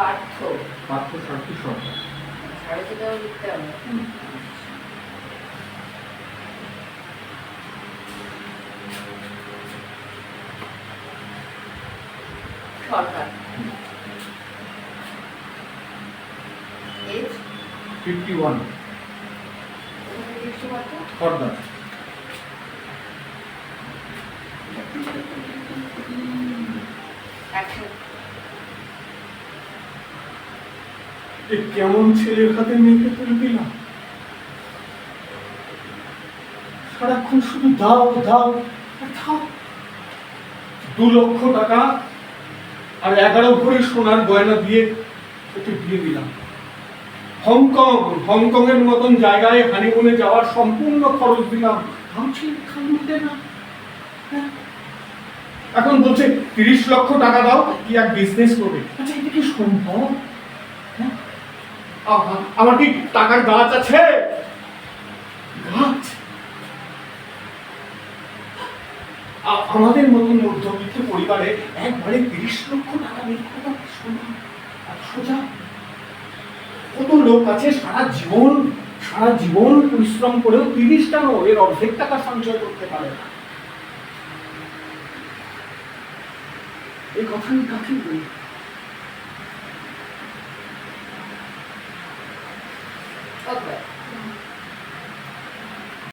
পার্থ। পার্থ সারথী সরকার সারথিটাও লিখতে হবে। Sarkar age fifty one Visva Bharati সর্দার কেমন ছেলের হাতে মেয়েকে তুলে দিলাম? সারাক্ষণ শুধু দাও দাও দু লক্ষ টাকা আর এগারো ভরি সোনার গয়না দিয়ে ওকে দিয়ে দিলাম। হংকং হংকং এর মতন জায়গায় হানিমুনে যাওয়ার সম্পূর্ণ খরচ দিলাম। হ্যাঁ? এখন বলছে তিরিশ লক্ষ টাকা দাও, কি এক বিজনেস করবে? আচ্ছা এটা কি সম্ভব? আমার কি টাকার গাছ আছে? গাছ? আমাদের মতন মধ্যবিত্ত পরিবারে একবারে তিরিশ লক্ষ টাকা বের করা সোজা। কত লোক আছে সারা জীবন সারা জীবন পরিশ্রম করেও তিরিশটা নো এর অর্ধেক টাকা সঞ্চয় করতে পারে না। এই কথা আমি কাকে বলি? ಹೋಗ್ಬೇಕು